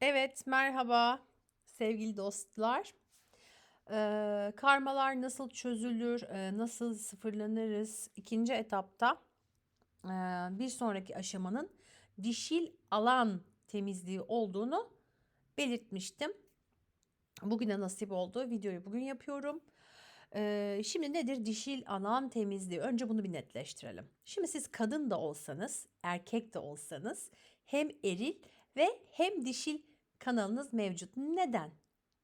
Evet, merhaba sevgili dostlar. Eee, karmalar nasıl çözülür, eee, nasıl sıfırlanırız? İkinci etapta eee, bir sonraki aşamanın dişil alan temizliği olduğunu belirtmiştim. Bugüne nasip oldu. Videoyu bugün yapıyorum. Eee, şimdi nedir dişil alan temizliği? Önce bunu bir netleştirelim. Şimdi siz kadın da olsanız, erkek de olsanız hem eril ve hem dişil kanalınız mevcut. Neden?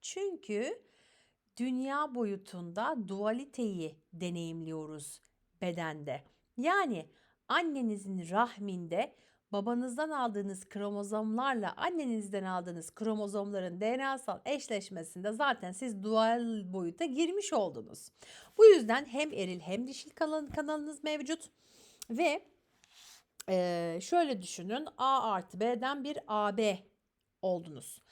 Çünkü dünya boyutunda dualiteyi deneyimliyoruz bedende. Yani annenizin rahminde babanızdan aldığınız kromozomlarla annenizden aldığınız kromozomların DNA'sal eşleşmesinde zaten siz dual boyuta girmiş oldunuz. Bu yüzden hem eril hem dişil kanal- kanalınız mevcut ve şöyle düşünün A artı B'den bir AB oldunuz.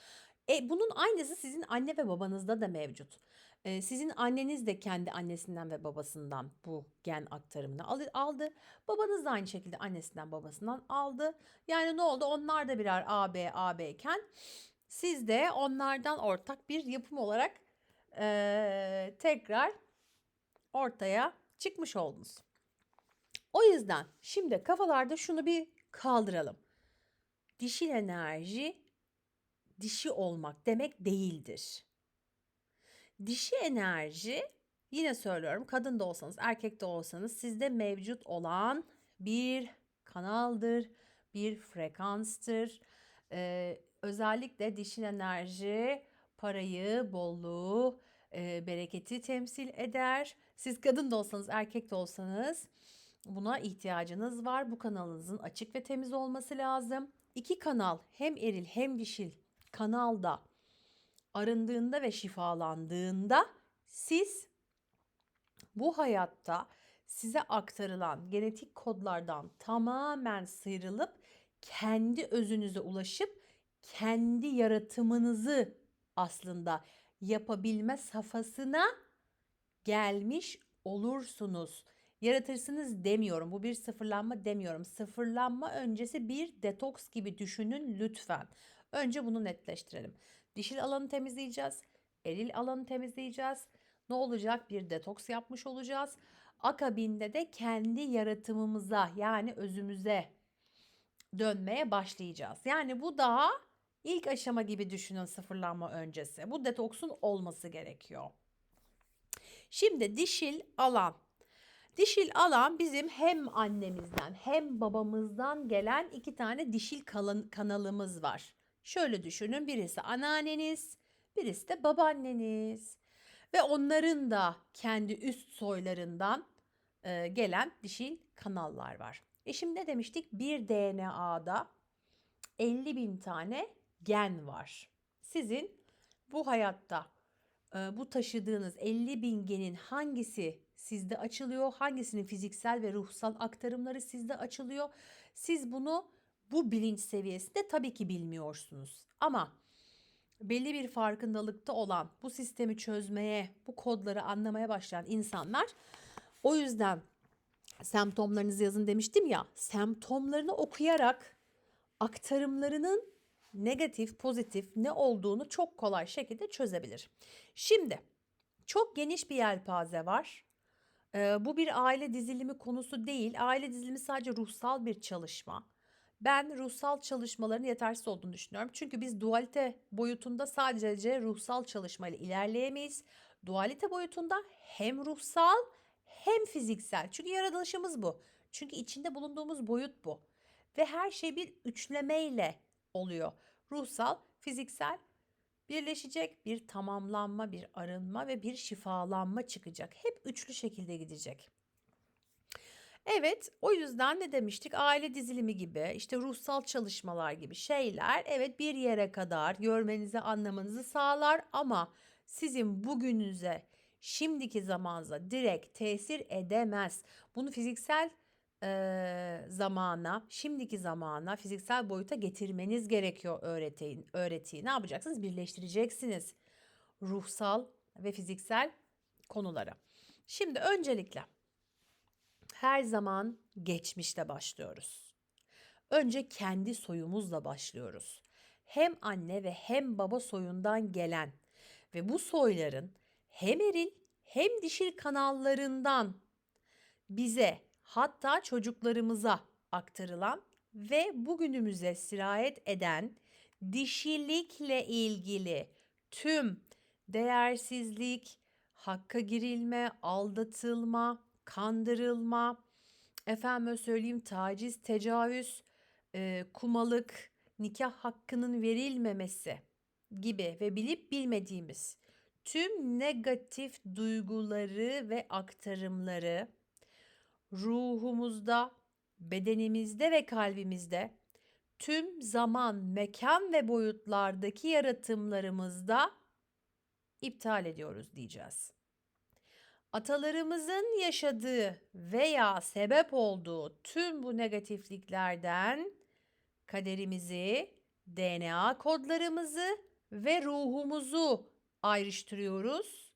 E, bunun aynısı sizin anne ve babanızda da mevcut. E, sizin anneniz de kendi annesinden ve babasından bu gen aktarımını aldı. Babanız da aynı şekilde annesinden babasından aldı. Yani ne oldu? Onlar da birer AB, AB iken siz de onlardan ortak bir yapım olarak e, tekrar ortaya çıkmış oldunuz. O yüzden şimdi kafalarda şunu bir kaldıralım. Dişil enerji dişi olmak demek değildir. Dişi enerji yine söylüyorum kadın da olsanız erkek de olsanız sizde mevcut olan bir kanaldır, bir frekanstır. Ee, özellikle dişil enerji parayı, bolluğu, e, bereketi temsil eder. Siz kadın da olsanız erkek de olsanız buna ihtiyacınız var. Bu kanalınızın açık ve temiz olması lazım. İki kanal hem eril hem dişil kanalda arındığında ve şifalandığında siz bu hayatta size aktarılan genetik kodlardan tamamen sıyrılıp kendi özünüze ulaşıp kendi yaratımınızı aslında yapabilme safhasına gelmiş olursunuz. Yaratırsınız demiyorum. Bu bir sıfırlanma demiyorum. Sıfırlanma öncesi bir detoks gibi düşünün lütfen. Önce bunu netleştirelim. Dişil alanı temizleyeceğiz. Eril alanı temizleyeceğiz. Ne olacak? Bir detoks yapmış olacağız. Akabinde de kendi yaratımımıza yani özümüze dönmeye başlayacağız. Yani bu daha ilk aşama gibi düşünün sıfırlanma öncesi. Bu detoksun olması gerekiyor. Şimdi dişil alan. Dişil alan bizim hem annemizden hem babamızdan gelen iki tane dişil kanalımız var. Şöyle düşünün birisi anneanneniz, birisi de babaanneniz. Ve onların da kendi üst soylarından e, gelen dişil kanallar var. E şimdi ne demiştik? Bir DNA'da 50 bin tane gen var. Sizin bu hayatta e, bu taşıdığınız 50 bin genin hangisi sizde açılıyor, hangisinin fiziksel ve ruhsal aktarımları sizde açılıyor. Siz bunu bu bilinç seviyesinde tabii ki bilmiyorsunuz. Ama belli bir farkındalıkta olan, bu sistemi çözmeye, bu kodları anlamaya başlayan insanlar o yüzden semptomlarınızı yazın demiştim ya. Semptomlarını okuyarak aktarımlarının negatif, pozitif ne olduğunu çok kolay şekilde çözebilir. Şimdi çok geniş bir yelpaze var. Ee, bu bir aile dizilimi konusu değil. Aile dizilimi sadece ruhsal bir çalışma. Ben ruhsal çalışmaların yetersiz olduğunu düşünüyorum. Çünkü biz dualite boyutunda sadece ruhsal çalışmayla ilerleyemeyiz. Dualite boyutunda hem ruhsal hem fiziksel. Çünkü yaratılışımız bu. Çünkü içinde bulunduğumuz boyut bu. Ve her şey bir üçlemeyle oluyor. Ruhsal, fiziksel birleşecek, bir tamamlanma, bir arınma ve bir şifalanma çıkacak. Hep üçlü şekilde gidecek. Evet, o yüzden ne demiştik? Aile dizilimi gibi, işte ruhsal çalışmalar gibi şeyler evet bir yere kadar görmenizi, anlamanızı sağlar ama sizin bugününüze, şimdiki zamanınıza direkt tesir edemez. Bunu fiziksel eee, zamana, şimdiki zamana, fiziksel boyuta getirmeniz gerekiyor öğretiyi. öğretiyi. Ne yapacaksınız? Birleştireceksiniz ruhsal ve fiziksel konuları. Şimdi öncelikle her zaman geçmişte başlıyoruz. Önce kendi soyumuzla başlıyoruz. hem anne ve hem baba soyundan gelen ve bu soyların hem eril hem dişil kanallarından bize hatta çocuklarımıza aktarılan ve bugünümüze sirayet eden dişilikle ilgili tüm değersizlik, hakka girilme, aldatılma, kandırılma, efendime söyleyeyim taciz, tecavüz, e, kumalık, nikah hakkının verilmemesi gibi ve bilip bilmediğimiz tüm negatif duyguları ve aktarımları ruhumuzda, bedenimizde ve kalbimizde tüm zaman, mekan ve boyutlardaki yaratımlarımızda iptal ediyoruz diyeceğiz. Atalarımızın yaşadığı veya sebep olduğu tüm bu negatifliklerden kaderimizi, DNA kodlarımızı ve ruhumuzu ayrıştırıyoruz.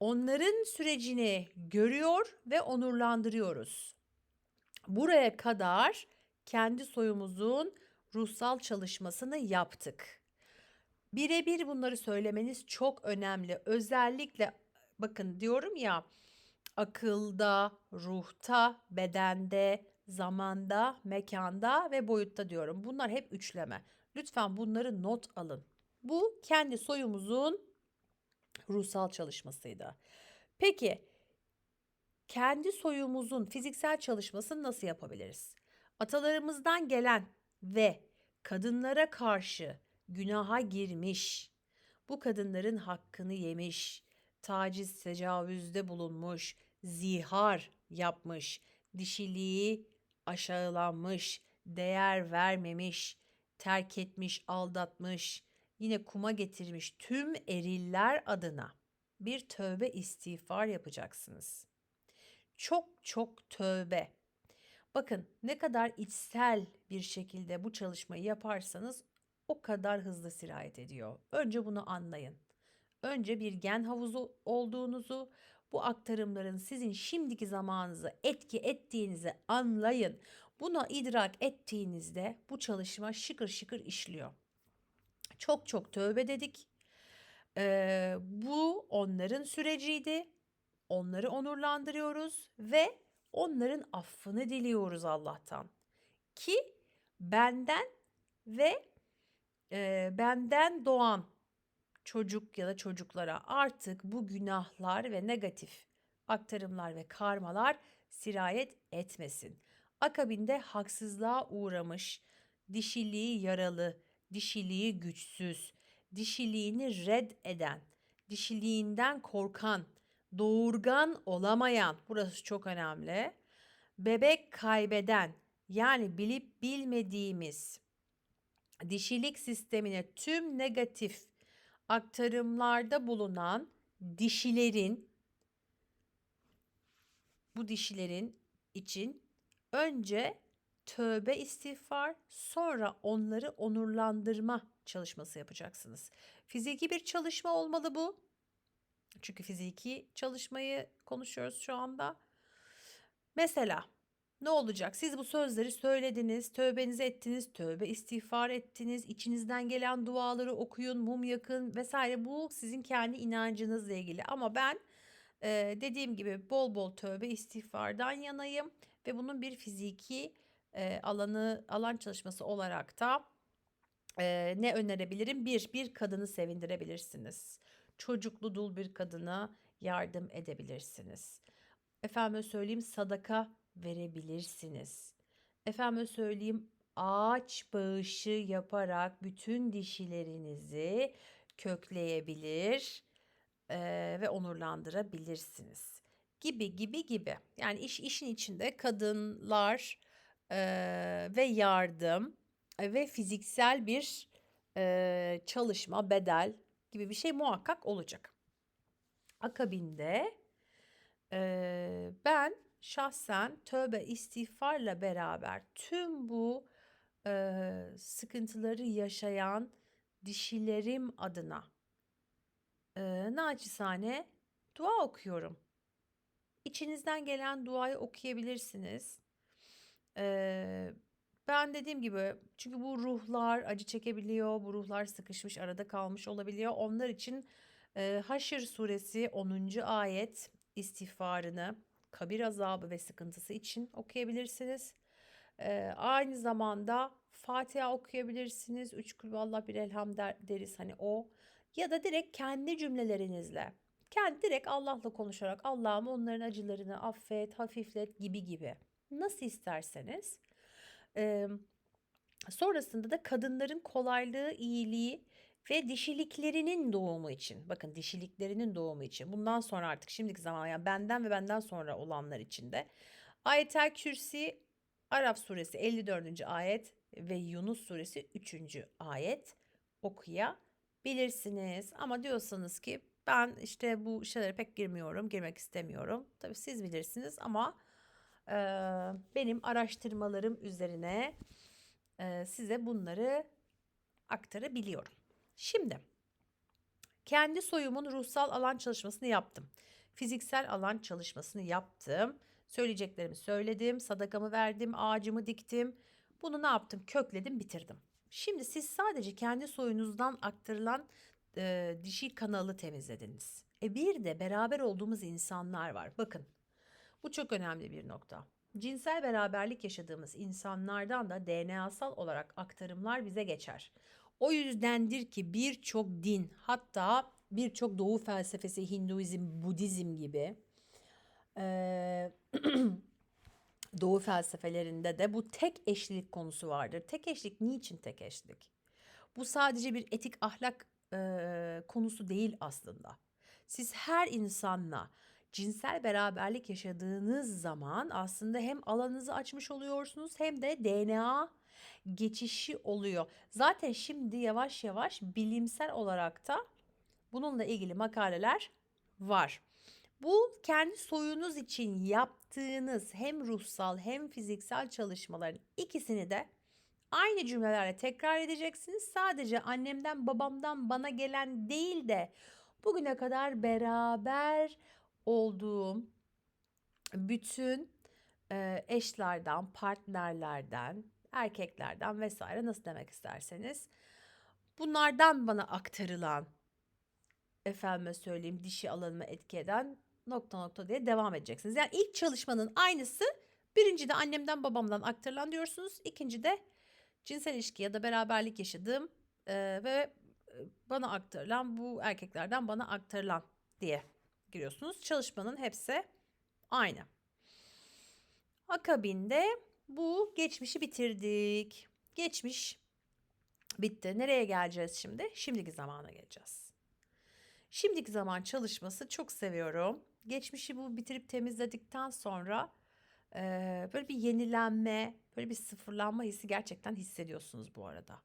Onların sürecini görüyor ve onurlandırıyoruz. Buraya kadar kendi soyumuzun ruhsal çalışmasını yaptık. Birebir bunları söylemeniz çok önemli. Özellikle bakın diyorum ya akılda, ruhta, bedende, zamanda, mekanda ve boyutta diyorum. Bunlar hep üçleme. Lütfen bunları not alın. Bu kendi soyumuzun ruhsal çalışmasıydı. Peki kendi soyumuzun fiziksel çalışmasını nasıl yapabiliriz? Atalarımızdan gelen ve kadınlara karşı günaha girmiş, bu kadınların hakkını yemiş, taciz, tecavüzde bulunmuş, zihar yapmış, dişiliği aşağılanmış, değer vermemiş, terk etmiş, aldatmış, yine kuma getirmiş tüm eriller adına bir tövbe istiğfar yapacaksınız. Çok çok tövbe. Bakın ne kadar içsel bir şekilde bu çalışmayı yaparsanız o kadar hızlı sirayet ediyor. Önce bunu anlayın. Önce bir gen havuzu olduğunuzu, bu aktarımların sizin şimdiki zamanınızı etki ettiğinizi anlayın. Buna idrak ettiğinizde bu çalışma şıkır şıkır işliyor. Çok çok tövbe dedik. Ee, bu onların süreciydi. Onları onurlandırıyoruz ve onların affını diliyoruz Allah'tan. Ki benden ve e, benden doğan çocuk ya da çocuklara artık bu günahlar ve negatif aktarımlar ve karmalar sirayet etmesin. Akabinde haksızlığa uğramış, dişiliği yaralı, dişiliği güçsüz, dişiliğini red eden, dişiliğinden korkan, doğurgan olamayan, burası çok önemli, bebek kaybeden yani bilip bilmediğimiz dişilik sistemine tüm negatif aktarımlarda bulunan dişilerin bu dişilerin için önce tövbe istiğfar sonra onları onurlandırma çalışması yapacaksınız. Fiziki bir çalışma olmalı bu. Çünkü fiziki çalışmayı konuşuyoruz şu anda. Mesela ne olacak? Siz bu sözleri söylediniz, tövbenizi ettiniz, tövbe istiğfar ettiniz, içinizden gelen duaları okuyun, mum yakın vesaire. Bu sizin kendi inancınızla ilgili. Ama ben e, dediğim gibi bol bol tövbe istiğfardan yanayım ve bunun bir fiziki e, alanı alan çalışması olarak da e, ne önerebilirim? Bir, bir kadını sevindirebilirsiniz. Çocuklu dul bir kadına yardım edebilirsiniz. Efendim söyleyeyim sadaka verebilirsiniz. Efendim söyleyeyim ağaç bağışı yaparak bütün dişilerinizi kökleyebilir e, ve onurlandırabilirsiniz. Gibi gibi gibi. Yani iş işin içinde kadınlar e, ve yardım ve fiziksel bir e, çalışma, bedel gibi bir şey muhakkak olacak. Akabinde e, ben şahsen tövbe istiğfarla beraber tüm bu e, sıkıntıları yaşayan dişilerim adına e, naçizane dua okuyorum. İçinizden gelen duayı okuyabilirsiniz. E, ben dediğim gibi çünkü bu ruhlar acı çekebiliyor, bu ruhlar sıkışmış, arada kalmış olabiliyor. Onlar için e, Haşr suresi 10. ayet istiğfarını kabir azabı ve sıkıntısı için okuyabilirsiniz. E, aynı zamanda Fatiha okuyabilirsiniz. Üç kulü Allah bir elham der, deriz hani o. Ya da direkt kendi cümlelerinizle. Kendi direkt Allah'la konuşarak Allah'ım onların acılarını affet, hafiflet gibi gibi. Nasıl isterseniz. Eee, sonrasında da kadınların kolaylığı, iyiliği ve dişiliklerinin doğumu için. Bakın dişiliklerinin doğumu için. Bundan sonra artık şimdiki zaman yani benden ve benden sonra olanlar için de. Ayetel Kürsi Araf suresi 54. ayet ve Yunus suresi 3. ayet okuyabilirsiniz. Ama diyorsanız ki ben işte bu şeylere pek girmiyorum, girmek istemiyorum. Tabii siz bilirsiniz ama e, benim araştırmalarım üzerine e, size bunları aktarabiliyorum. Şimdi kendi soyumun ruhsal alan çalışmasını yaptım. Fiziksel alan çalışmasını yaptım. Söyleyeceklerimi söyledim, sadakamı verdim, ağacımı diktim. Bunu ne yaptım? Kökledim, bitirdim. Şimdi siz sadece kendi soyunuzdan aktarılan e, dişi kanalı temizlediniz. E bir de beraber olduğumuz insanlar var. Bakın bu çok önemli bir nokta. Cinsel beraberlik yaşadığımız insanlardan da DNA'sal olarak aktarımlar bize geçer. O yüzdendir ki birçok din hatta birçok doğu felsefesi Hinduizm, Budizm gibi e, doğu felsefelerinde de bu tek eşlilik konusu vardır. Tek eşlik niçin tek eşlik? Bu sadece bir etik ahlak e, konusu değil aslında. Siz her insanla cinsel beraberlik yaşadığınız zaman aslında hem alanınızı açmış oluyorsunuz hem de DNA geçişi oluyor. Zaten şimdi yavaş yavaş bilimsel olarak da bununla ilgili makaleler var. Bu kendi soyunuz için yaptığınız hem ruhsal hem fiziksel çalışmaların ikisini de aynı cümlelerle tekrar edeceksiniz. Sadece annemden babamdan bana gelen değil de bugüne kadar beraber olduğum bütün eşlerden, partnerlerden, erkeklerden vesaire nasıl demek isterseniz bunlardan bana aktarılan efendime söyleyeyim dişi alanımı etki eden nokta nokta diye devam edeceksiniz. Yani ilk çalışmanın aynısı birinci de annemden babamdan aktarılan diyorsunuz. İkinci de cinsel ilişki ya da beraberlik yaşadığım e, ve bana aktarılan bu erkeklerden bana aktarılan diye giriyorsunuz. Çalışmanın hepsi aynı. Akabinde bu geçmişi bitirdik. Geçmiş bitti. Nereye geleceğiz şimdi? Şimdiki zamana geleceğiz. Şimdiki zaman çalışması çok seviyorum. Geçmişi bu bitirip temizledikten sonra e, böyle bir yenilenme, böyle bir sıfırlanma hissi gerçekten hissediyorsunuz bu arada.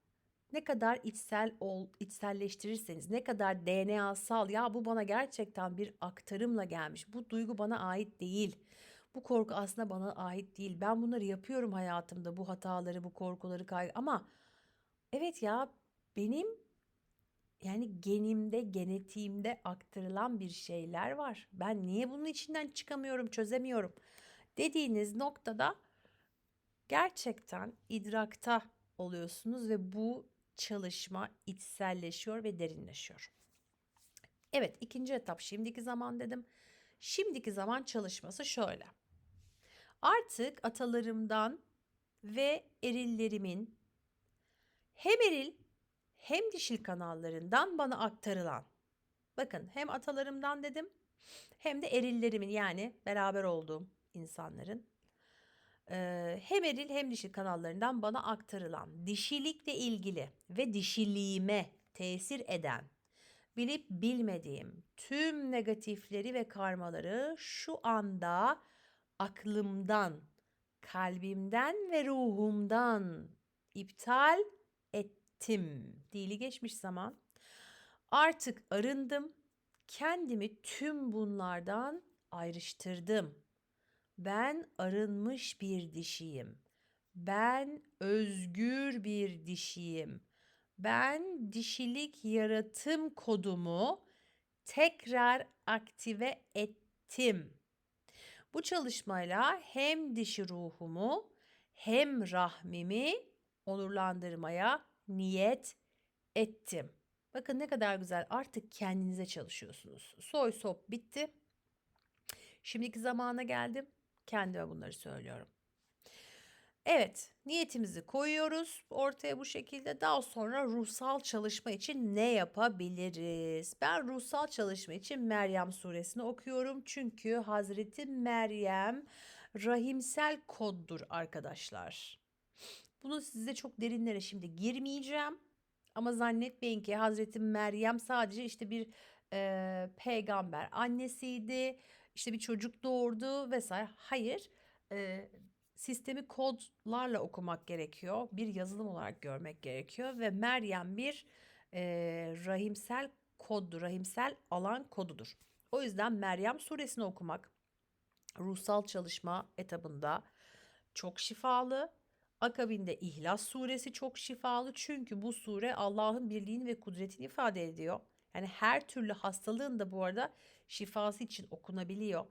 Ne kadar içsel ol, içselleştirirseniz, ne kadar DNA'sal ya bu bana gerçekten bir aktarımla gelmiş. Bu duygu bana ait değil. Bu korku aslında bana ait değil. Ben bunları yapıyorum hayatımda, bu hataları, bu korkuları kaygı ama evet ya benim yani genimde, genetiğimde aktarılan bir şeyler var. Ben niye bunun içinden çıkamıyorum, çözemiyorum dediğiniz noktada gerçekten idrakta oluyorsunuz ve bu çalışma içselleşiyor ve derinleşiyor. Evet, ikinci etap şimdiki zaman dedim. Şimdiki zaman çalışması şöyle. Artık atalarımdan ve erillerimin hem eril hem dişil kanallarından bana aktarılan. Bakın hem atalarımdan dedim hem de erillerimin yani beraber olduğum insanların hem eril hem dişil kanallarından bana aktarılan dişilikle ilgili ve dişiliğime tesir eden bilip bilmediğim tüm negatifleri ve karmaları şu anda aklımdan, kalbimden ve ruhumdan iptal ettim. Dili geçmiş zaman. Artık arındım. Kendimi tüm bunlardan ayrıştırdım. Ben arınmış bir dişiyim. Ben özgür bir dişiyim. Ben dişilik yaratım kodumu tekrar aktive ettim. Bu çalışmayla hem dişi ruhumu hem rahmimi onurlandırmaya niyet ettim. Bakın ne kadar güzel artık kendinize çalışıyorsunuz. Soy sop bitti. Şimdiki zamana geldim. Kendime bunları söylüyorum. Evet, niyetimizi koyuyoruz ortaya bu şekilde. Daha sonra ruhsal çalışma için ne yapabiliriz? Ben ruhsal çalışma için Meryem suresini okuyorum. Çünkü Hazreti Meryem rahimsel koddur arkadaşlar. Bunu size çok derinlere şimdi girmeyeceğim. Ama zannetmeyin ki Hazreti Meryem sadece işte bir e, peygamber annesiydi. işte bir çocuk doğurdu vesaire. Hayır. E, sistemi kodlarla okumak gerekiyor. Bir yazılım olarak görmek gerekiyor ve Meryem bir e, rahimsel koddur, rahimsel alan kodudur. O yüzden Meryem suresini okumak ruhsal çalışma etabında çok şifalı. Akabinde İhlas suresi çok şifalı çünkü bu sure Allah'ın birliğini ve kudretini ifade ediyor. Yani her türlü hastalığın da bu arada şifası için okunabiliyor.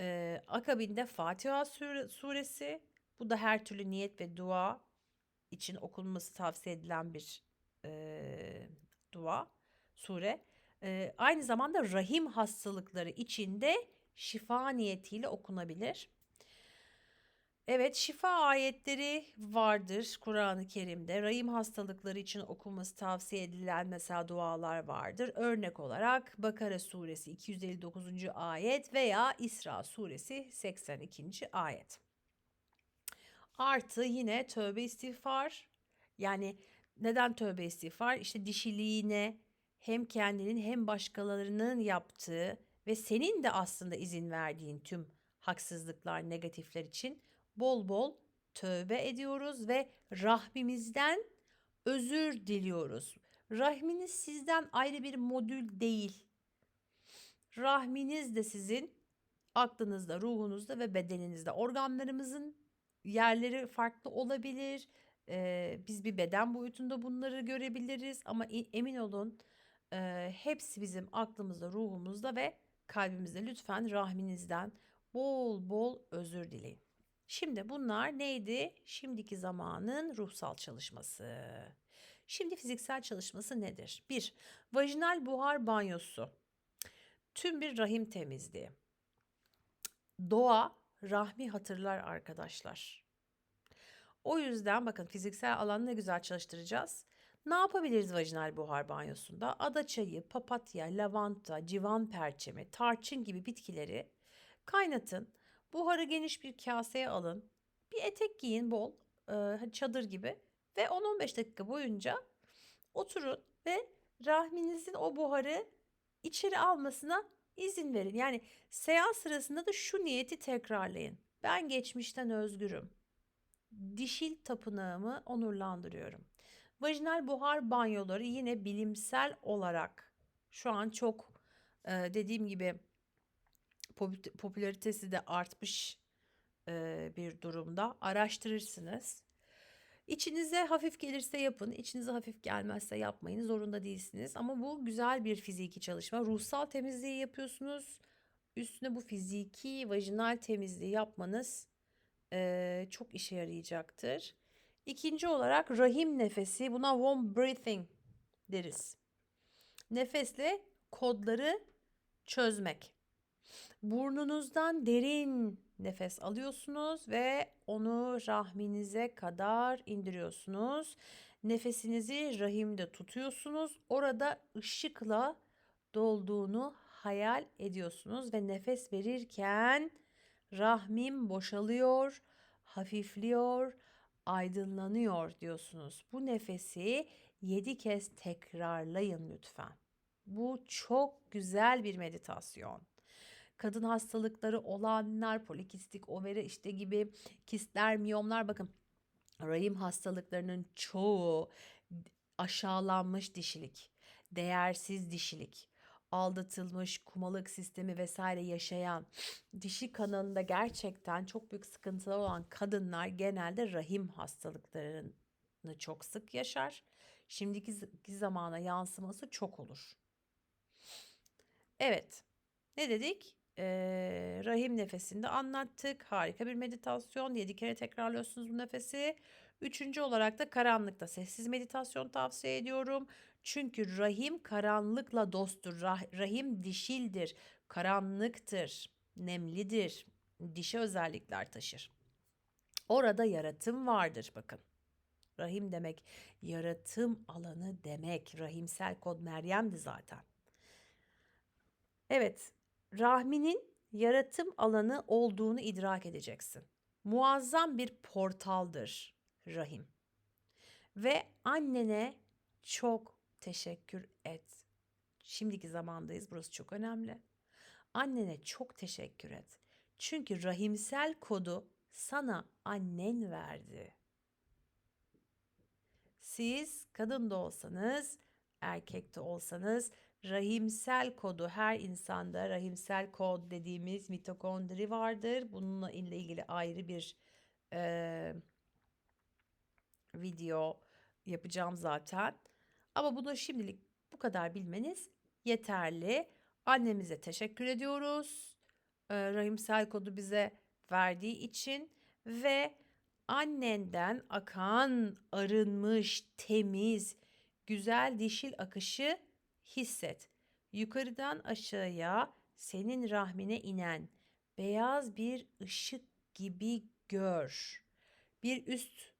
Ee, akabinde Fatiha sure- suresi. Bu da her türlü niyet ve dua için okunması tavsiye edilen bir e, dua, sure. E, aynı zamanda rahim hastalıkları içinde şifa niyetiyle okunabilir. Evet, şifa ayetleri vardır Kur'an-ı Kerim'de. Rahim hastalıkları için okunması tavsiye edilen mesela dualar vardır. Örnek olarak Bakara suresi 259. ayet veya İsra suresi 82. ayet. Artı yine tövbe istiğfar. Yani neden tövbe istiğfar? İşte dişiliğine hem kendinin hem başkalarının yaptığı ve senin de aslında izin verdiğin tüm haksızlıklar, negatifler için bol bol tövbe ediyoruz ve rahmimizden özür diliyoruz. Rahminiz sizden ayrı bir modül değil. Rahminiz de sizin aklınızda, ruhunuzda ve bedeninizde. Organlarımızın yerleri farklı olabilir. Ee, biz bir beden boyutunda bunları görebiliriz ama emin olun e, hepsi bizim aklımızda, ruhumuzda ve kalbimizde. Lütfen rahminizden bol bol özür dileyin. Şimdi bunlar neydi? Şimdiki zamanın ruhsal çalışması. Şimdi fiziksel çalışması nedir? 1. Vajinal buhar banyosu. Tüm bir rahim temizliği. Doğa rahmi hatırlar arkadaşlar. O yüzden bakın fiziksel alanı ne güzel çalıştıracağız. Ne yapabiliriz vajinal buhar banyosunda? Ada çayı, papatya, lavanta, civan perçemi, tarçın gibi bitkileri kaynatın. Buharı geniş bir kaseye alın. Bir etek giyin bol, e, çadır gibi ve 10-15 dakika boyunca oturun ve rahminizin o buharı içeri almasına izin verin. Yani seans sırasında da şu niyeti tekrarlayın. Ben geçmişten özgürüm. Dişil tapınağımı onurlandırıyorum. Vajinal buhar banyoları yine bilimsel olarak şu an çok e, dediğim gibi popülaritesi de artmış e, bir durumda. Araştırırsınız. İçinize hafif gelirse yapın, içinize hafif gelmezse yapmayın. Zorunda değilsiniz. Ama bu güzel bir fiziki çalışma. Ruhsal temizliği yapıyorsunuz. Üstüne bu fiziki vajinal temizliği yapmanız e, çok işe yarayacaktır. İkinci olarak rahim nefesi. Buna warm breathing deriz. Nefesle kodları çözmek. Burnunuzdan derin nefes alıyorsunuz ve onu rahminize kadar indiriyorsunuz. Nefesinizi rahimde tutuyorsunuz. Orada ışıkla dolduğunu hayal ediyorsunuz ve nefes verirken rahmim boşalıyor, hafifliyor, aydınlanıyor diyorsunuz. Bu nefesi 7 kez tekrarlayın lütfen. Bu çok güzel bir meditasyon kadın hastalıkları olanlar, polikistik overi işte gibi kistler, miyomlar bakın rahim hastalıklarının çoğu aşağılanmış dişilik, değersiz dişilik, aldatılmış, kumalık sistemi vesaire yaşayan, dişi kanalında gerçekten çok büyük sıkıntılar olan kadınlar genelde rahim hastalıklarını çok sık yaşar. Şimdiki zamana yansıması çok olur. Evet. Ne dedik? Eee, rahim nefesinde anlattık. Harika bir meditasyon. 7 kere tekrarlıyorsunuz bu nefesi. Üçüncü olarak da karanlıkta sessiz meditasyon tavsiye ediyorum. Çünkü rahim karanlıkla dosttur. Rah- rahim dişildir, karanlıktır, nemlidir. Dişi özellikler taşır. Orada yaratım vardır bakın. Rahim demek yaratım alanı demek. Rahimsel kod Meryem'di zaten. Evet, rahminin yaratım alanı olduğunu idrak edeceksin. Muazzam bir portaldır rahim. Ve annene çok teşekkür et. Şimdiki zamandayız, burası çok önemli. Annene çok teşekkür et. Çünkü rahimsel kodu sana annen verdi. Siz kadın da olsanız, erkek de olsanız rahimsel kodu her insanda rahimsel kod dediğimiz mitokondri vardır. Bununla ilgili ayrı bir eee, video yapacağım zaten. Ama bunu şimdilik bu kadar bilmeniz yeterli. Annemize teşekkür ediyoruz. Eee, rahimsel kodu bize verdiği için ve annenden akan, arınmış, temiz, güzel dişil akışı hisset. Yukarıdan aşağıya senin rahmine inen beyaz bir ışık gibi gör. Bir üst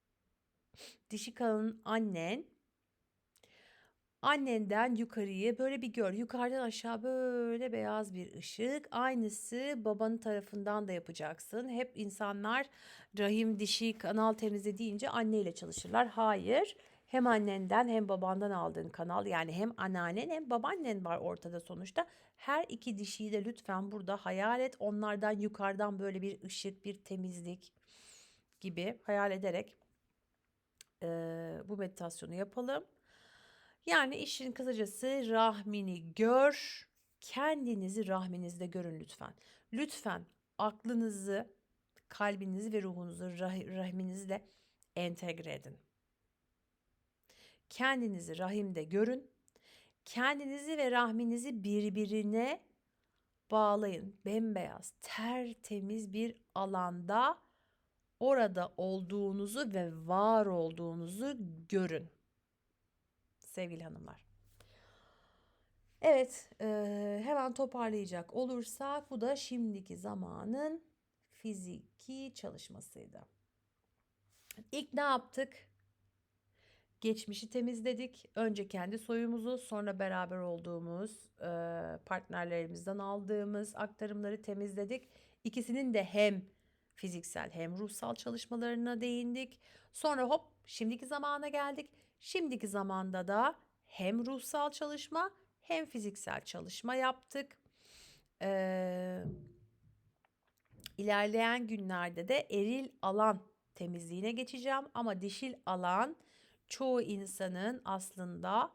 dişi kalın annen annenden yukarıyı böyle bir gör. Yukarıdan aşağı böyle beyaz bir ışık. Aynısı babanın tarafından da yapacaksın. Hep insanlar rahim dişi kanal temizle deyince anneyle çalışırlar. Hayır. Hem annenden hem babandan aldığın kanal yani hem anneannen hem babaannen var ortada sonuçta. Her iki dişiyi de lütfen burada hayal et. Onlardan yukarıdan böyle bir ışık, bir temizlik gibi hayal ederek eee, bu meditasyonu yapalım. Yani işin kısacası rahmini gör, kendinizi rahminizde görün lütfen. Lütfen aklınızı, kalbinizi ve ruhunuzu rah- rahminizle entegre edin. Kendinizi rahimde görün. Kendinizi ve rahminizi birbirine bağlayın. Bembeyaz, tertemiz bir alanda orada olduğunuzu ve var olduğunuzu görün. Sevgili hanımlar. Evet, eee, hemen toparlayacak olursak bu da şimdiki zamanın fiziki çalışmasıydı. İlk ne yaptık? Geçmişi temizledik. Önce kendi soyumuzu, sonra beraber olduğumuz eee, partnerlerimizden aldığımız aktarımları temizledik. İkisinin de hem fiziksel hem ruhsal çalışmalarına değindik. Sonra hop şimdiki zamana geldik. Şimdiki zamanda da hem ruhsal çalışma hem fiziksel çalışma yaptık. Eee İlerleyen günlerde de eril alan temizliğine geçeceğim ama dişil alan çoğu insanın aslında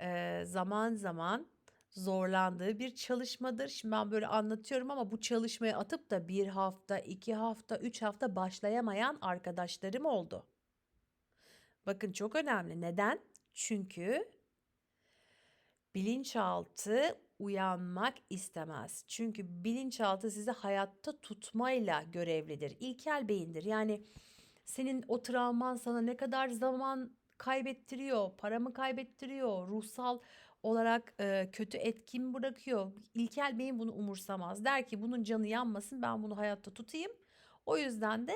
eee, zaman zaman zorlandığı bir çalışmadır. Şimdi ben böyle anlatıyorum ama bu çalışmaya atıp da bir hafta, iki hafta, üç hafta başlayamayan arkadaşlarım oldu. Bakın çok önemli. Neden? Çünkü bilinçaltı uyanmak istemez. Çünkü bilinçaltı sizi hayatta tutmayla görevlidir. İlkel beyindir. Yani senin o travman sana ne kadar zaman kaybettiriyor, paramı kaybettiriyor, ruhsal olarak e, kötü etkin bırakıyor. İlkel beyin bunu umursamaz. Der ki bunun canı yanmasın ben bunu hayatta tutayım. O yüzden de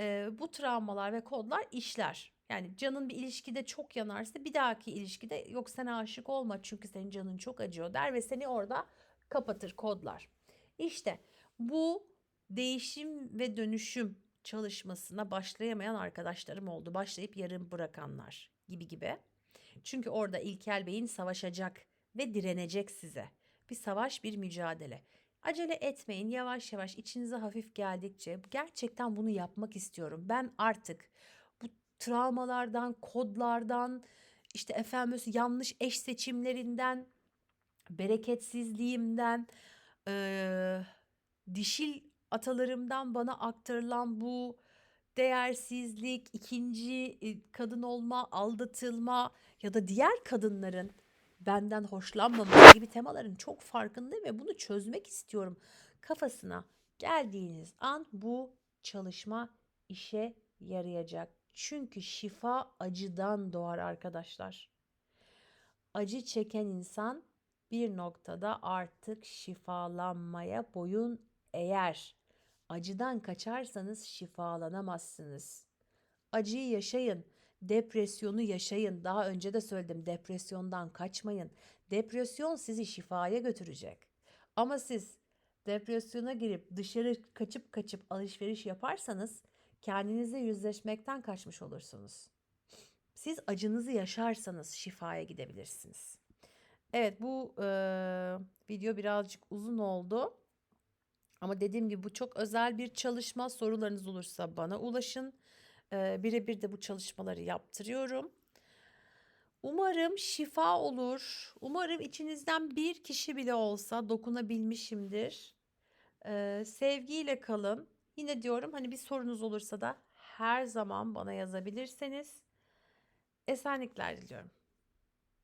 e, bu travmalar ve kodlar işler. Yani canın bir ilişkide çok yanarsa bir dahaki ilişkide yok sen aşık olma çünkü senin canın çok acıyor der ve seni orada kapatır kodlar. İşte bu değişim ve dönüşüm çalışmasına başlayamayan arkadaşlarım oldu. Başlayıp yarım bırakanlar gibi gibi. Çünkü orada ilkel beyin savaşacak ve direnecek size. Bir savaş, bir mücadele. Acele etmeyin. Yavaş yavaş içinize hafif geldikçe gerçekten bunu yapmak istiyorum. Ben artık bu travmalardan, kodlardan, işte efendim yanlış eş seçimlerinden, bereketsizliğimden, eee, dişil atalarımdan bana aktarılan bu değersizlik, ikinci e, kadın olma, aldatılma ya da diğer kadınların benden hoşlanmaması gibi temaların çok farkındayım ve bunu çözmek istiyorum. kafasına geldiğiniz an bu çalışma işe yarayacak. Çünkü şifa acıdan doğar arkadaşlar. Acı çeken insan bir noktada artık şifalanmaya boyun eğer. Acıdan kaçarsanız şifalanamazsınız. Acıyı yaşayın, depresyonu yaşayın. Daha önce de söyledim, depresyondan kaçmayın. Depresyon sizi şifaya götürecek. Ama siz depresyona girip dışarı kaçıp kaçıp alışveriş yaparsanız kendinizle yüzleşmekten kaçmış olursunuz. Siz acınızı yaşarsanız şifaya gidebilirsiniz. Evet bu eee, video birazcık uzun oldu. Ama dediğim gibi bu çok özel bir çalışma. Sorularınız olursa bana ulaşın. Eee birebir de bu çalışmaları yaptırıyorum. Umarım şifa olur. Umarım içinizden bir kişi bile olsa dokunabilmişimdir. Eee, sevgiyle kalın. Yine diyorum hani bir sorunuz olursa da her zaman bana yazabilirseniz esenlikler diliyorum.